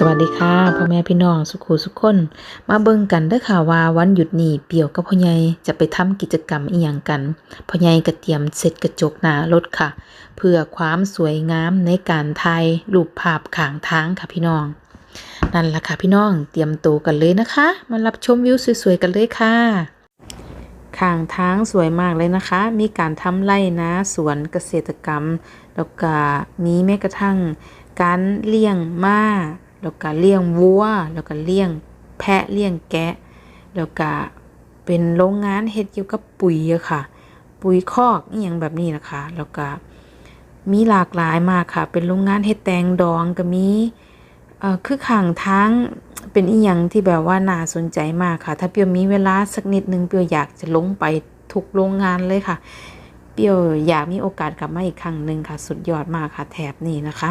สวัสดีค่ะพ่อแม่พี่น้องสุขุสุขคน มาเบิ่งกันเด้อค่ะว่าวันหยุดนี้เปี่ยวกับพ่อใหญ่จะไปทำกิจกรรมอีหยังกันพ่อใหญ่ก็เตรียมเซตกระจกหน้ารถค่ะ เพื่อความสวยงามในการถ่ายรูปภาพขางทางค่ะพี่น้อง นั่นล่ะค่ะพี่น้องเตรียมตัวกันเลยนะคะ มารับชมวิวสวยๆกันเลยค่ะข้างทางสวยมากเลยนะคะ มีการทำไร่นะสวนเกษตรกรรม แล้วก็มีแม้กระทั่งการเลี้ยงม้า แล้วก็เลี้ยงวัว แล้วก็เลี้ยงแพะเลี้ยงแกะ แล้วก็เป็นโรงงานเฮ็ดเกี่ยวกับปุ๋ยอะค่ะ ปุ๋ยคอกอหย่างแบบนี้นะคะ แล้วก็มีหลากหลายมากค่ะ เป็นโรงงานเฮ็ดแตงดองก็มีเอ่อคือข้างทางเป็นอีหยังที่แบบว่าน่าสนใจมากค่ะ ถ้าเปียวมีเวลาสักนิดนึงเปียวอยากจะลงไปทุกโรงงานเลยค่ะ เปียวอยากมีโอกาสกลับมาอีกครั้งหนึ่งค่ะ สุดยอดมากค่ะแถบนี้นะคะ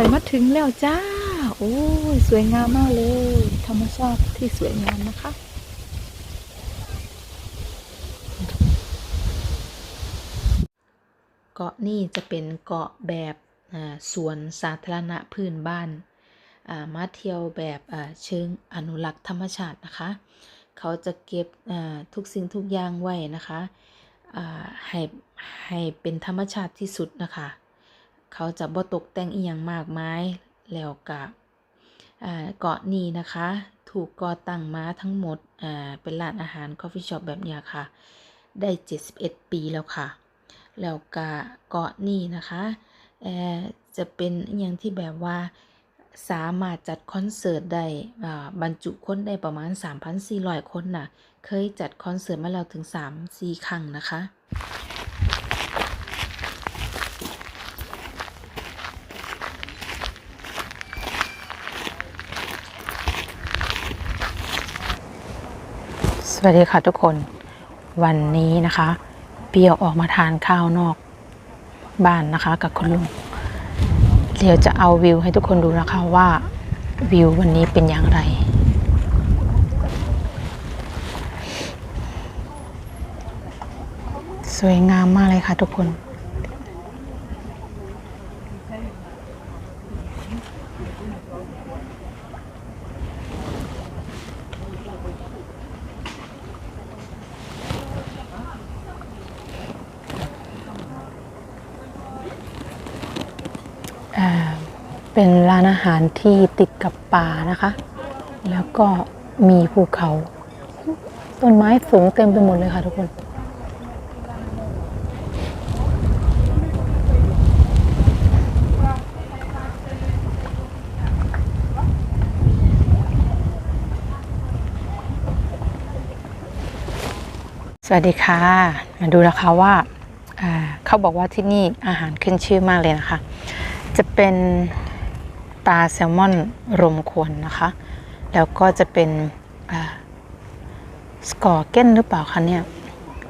น้อยมาถึงแล้วจ้า โอ้ยสวยงามมากเลย ธรรมชาติที่สวยงามนะคะ เกาะนี่จะเป็นเกาะแบบสวนสาธารณะพื้นบ้านมาเที่ยวแบบเชิงอนุรักษ์ธรรมชาตินะคะ เขาจะเก็บทุกสิ่งทุกอย่างไว้นะคะให้ให้เป็นธรรมชาติที่สุดนะคะ เขาจะบ่ตกแต่งอีหยังมากมายแล้วก็อ่าเกาะนี้นะคะ ถูกก่อตั้งมาทั้งหมดเป็นร้านอาหารคอฟฟี่ช็อปแบบนี้ค่ะ ได้ 71 ปีแล้วค่ะ แล้วก็เกาะนี่นะคะจะเป็นอย่างที่แบบว่าสามารถจัดคอนเสิร์ตได้บรรจุคนได้ประมาณ 3,400 คนน่ะ เคยจัดคอนเสิร์ตมาแล้วถึง 3-4 ครั้งนะคะ สวัสดีค่ะทุกคนวันนี้นะคะเปียวออกมาทานข้าวนอกบ้านนะคะ กับคุณลุงเดี๋ยวจะเอาวิวให้ทุกคนดูนะคะว่าวิววันนี้เป็นอย่างไร สวยงามมากเลยค่ะทุกคน อา เป็นร้านอาหารที่ติดกับป่านะคะ แล้วก็มีภูเขา ต้นไม้สูงเต็มไปหมดเลยค่ะทุกคนสวัสดีค่ะ มาดูนะคะว่าเขาบอกว่าที่นี่อาหารขึ้นชื่อมากเลยนะคะ จะเป็น ปลาแซลมอนรมควนนะคะ แล้วก็จะเป็นสกอร์เก้นหรือเปล่าคะเนี่ย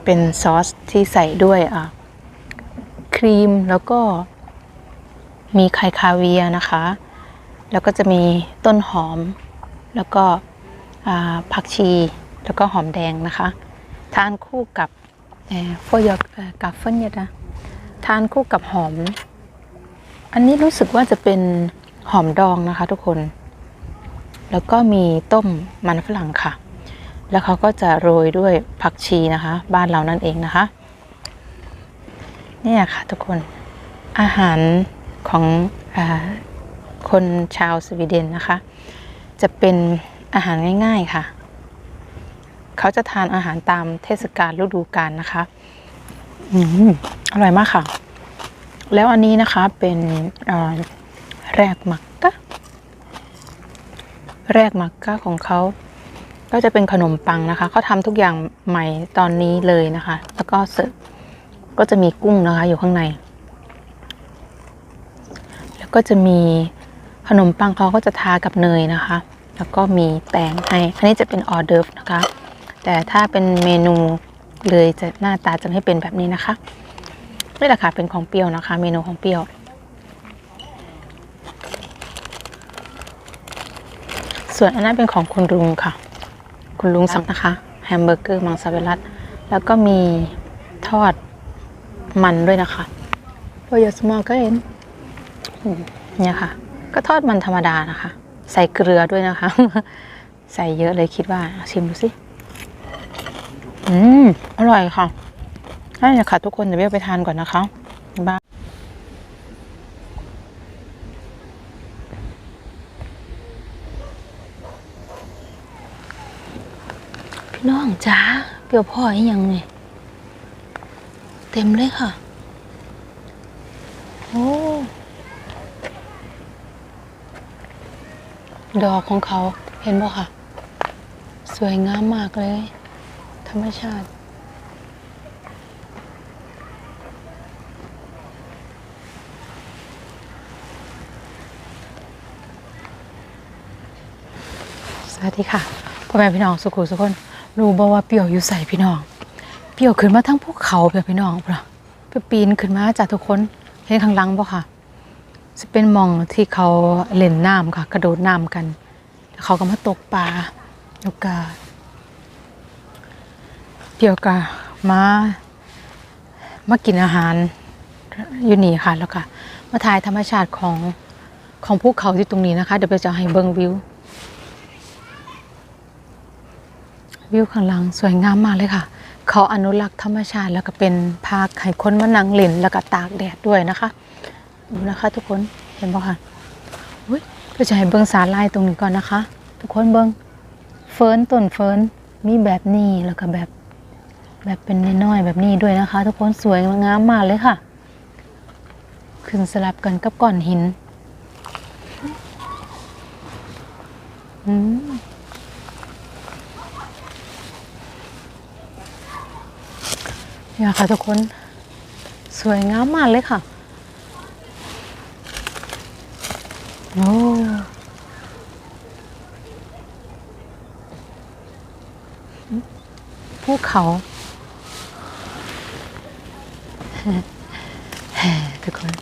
เป็นซอสที่ใส่ด้วยครีมแล้วก็มีไข่คาเวียนะคะ แล้วก็จะมีต้นหอม แล้วก็ผักชี แล้วก็หอมแดงนะคะ ทานคู่กับเอ่อโฟยอกเอ่อกับเฟนยนะทานคู่กับหอม อันนี้รู้สึกว่าจะเป็น หอมดองนะคะ ทุกคน แล้วก็มีต้มมันฝรั่งค่ะ แล้วเขาก็จะโรยด้วยผักชีนะคะ บ้านเรานั่นเองนะคะ เนี่ยค่ะทุกคน อาหารของอคนชาวสวีเดนนะคะ จะเป็นอาหารง่ายๆค่ะ เขาจะทานอาหารตามเทศกาลฤดูกาลนะคะอืมอร่อยมากค่ะ แล้วอันนี้นะคะเป็น แรกมักกะ แรกมักกะของเขา ก็จะเป็นขนมปังนะคะ เขาทำทุกอย่างใหม่ตอนนี้เลยนะคะ แล้วก็เสิร์ฟ ก็จะมีกุ้งนะคะอยู่ข้างใน แล้วก็จะมีขนมปังเขาก็จะทากับเนยนะคะ แล้วก็มีแป้งให้ อันนี้จะเป็นออเดิร์ฟนะคะ แต่ถ้าเป็นเมนูเลยจะหน้าตาจะไม่เป็นแบบนี้นะคะนี่แหละค่ะเป็นของเปรี้ยวนะคะ เมนูของเปรี้ยว ส่วนอันนั้นเป็นของคุณลุงค่ะ คุณลุงสั่งนะคะ แฮมเบอร์เกอร์มังสวิรัตแล้วก็มีทอดมันด้วยนะคะโรยสมอลก็เห็นอืมเนี่ยค่ะ ก็ทอดมันธรรมดานะคะ ใส่เกลือด้วยนะคะ ใส่เยอะเลยคิดว่าชิมดูสิอืม อร่อยค่ะนั่นแหละค่ะ ทุกคนเดี๋ยวเบี้ยไปทานก่อนนะคะบ้า พี่น้องจ้าเปรี้ยวพ่ออีกยังไงเต็มเลยค่ะ โอ้ ดอกของเขาเห็นบ่ค่ะ สวยงามมากเลย ธรรมชาติ สวัสดีค่ะพ่อแม่พี่น้องสุขุสุขคน รู้บ่ว่าเปียวอยู่ใส่พี่น้อง เปียวขึ้นมาทั้งภูเขาเปล่าพี่น้องเปล่าไปปีนขึ้นมาจากทุกคนเห็นข้างหลังบ่ค่ะจะเป็นมองที่เขาเล่นน้ำค่ะ กระโดดน้ำกันแล้วเขาก็มาตกปลาแล้วก็เปียวก็มามากินอาหารอยู่นี่ค่ะแล้วก็มาถ่ายธรรมชาติของของภูเขาที่ตรงนี้นะคะ เดี๋ยวไปจะให้เบิ่งวิว วิวข้างหลังสวยงามมากเลยค่ะ เขาอนุรักษ์ธรรมชาติแล้วก็เป็นพาร์คให้คนมานั่งเล่นแล้วก็ตากแดดด้วยนะคะดูนะคะทุกคนเห็นปะคะอุ้ยก็จะให้เบิ้งสาลายตรงนี้ก่อนนะคะ ทุกคนเบิ้งเฟิร์นต้นเฟิร์นมีแบบนี้แล้วก็แบบแบบเป็นน้อยๆแบบนี้ด้วยนะคะ ทุกคนสวยงามมากเลยค่ะ ขึ้นสลับกันกับก้อนหิน อืม เนี่ยค่ะทุกคน สวยงามมากเลยค่ะ โอ้ภูเขาทุกคน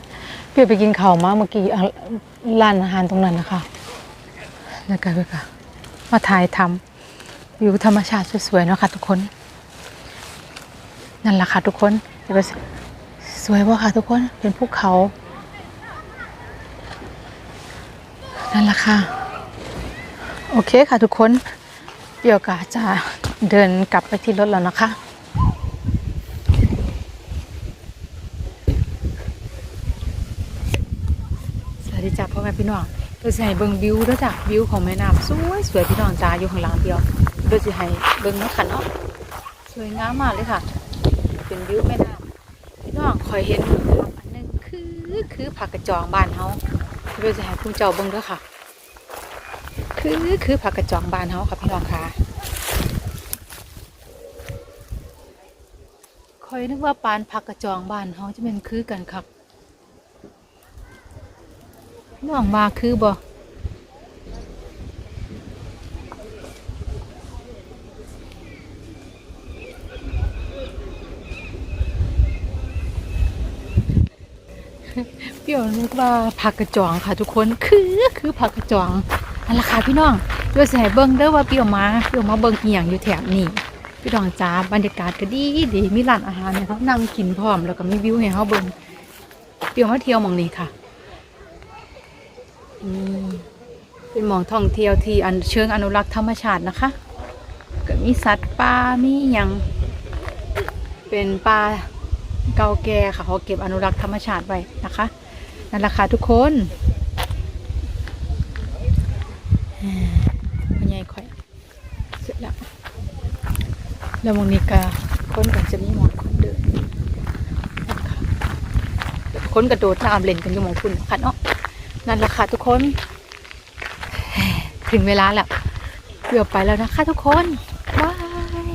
เปียไปกินข้าวมาเมื่อกี้ร้านอาหารตรงนั้นนะคะแล้วก็ไปค่ะมาถ่ายทำวิวธรรมชาติสวยๆเนาะค่ะทุกคน นั่นแหละค่ะทุกคนเดี๋ยวไปสวยว่าค่ะทุกคนเป็นภูเขา นั่นแหละค่ะ โอเคค่ะทุกคนเดี๋ยวกาจะเดินกลับไปที่รถแล้วนะคะสวัสดีจ้าพ่อแม่พี่น้องเดี๋ยสิให้เบิ่งวิวด้วยจ้ะวิวของแม่น้ำสวยสวยพี่น้องจ้าอยู่ข้างหลังเดียวเดี๋ยสิให้เบิ่งนะคะเนาะสวยงามมากเลยค่ะ เป็นวิวแม่น้ำพี่น้องคอยเห็นภาพอันหนึงคือคือผักกระจองบ้านเฮาเดี๋ยวจะให้คุณเจ้าเบิ่งเด้วยค่ะ คือคือผักกระจองบ้านเฮาค่ะพี่น้องค่ะคอยนึกว่าปานผักกระจองบ้านเฮาจะเป็นคือกันครับน้องมาคือบ่ เปรี้ยวนึกว่าผักกระจองค่ะทุกคนคือคือผักกระจองอันละค่ะพี่น้องเดี๋ยวสิให้เบิ่งเด้อว่าเปรี้ยวมาเปรี้ยวมาเบิ่งเอียงอยู่แถบนี้พี่น้องจ้าบรรยากาศก็ดีดีมีร้านอาหารให้เขานั่งกินพร้อมแล้วก็มีวิวให้เขาเบิ่งเปรี้ยวมาเที่ยวมองนี้ค่ะอืมเป็นมองท่องเที่ยวที่อันเชิงอนุรักษ์ธรรมชาตินะคะก็มีสัตว์ป่ามีอย่างเป็นป่า เก่าแก่ค่ะเขาเก็บอนุรักษ์ธรรมชาติไว้นะคะ นั่นแหละค่ะทุกคนอ่าพ่อใหญ่ค่อย เสร็จแล้ว แล้วมงนี้ก็คนกันจะมีหมอนคนเดินนะคะคนกระโดดน้ำเล่นกันอยู่หมองคุณค่ะเนาะ นั่นแหละค่ะทุกคน ถึงเวลาแล้วเกือบไปแล้วนะคะทุกคน บาย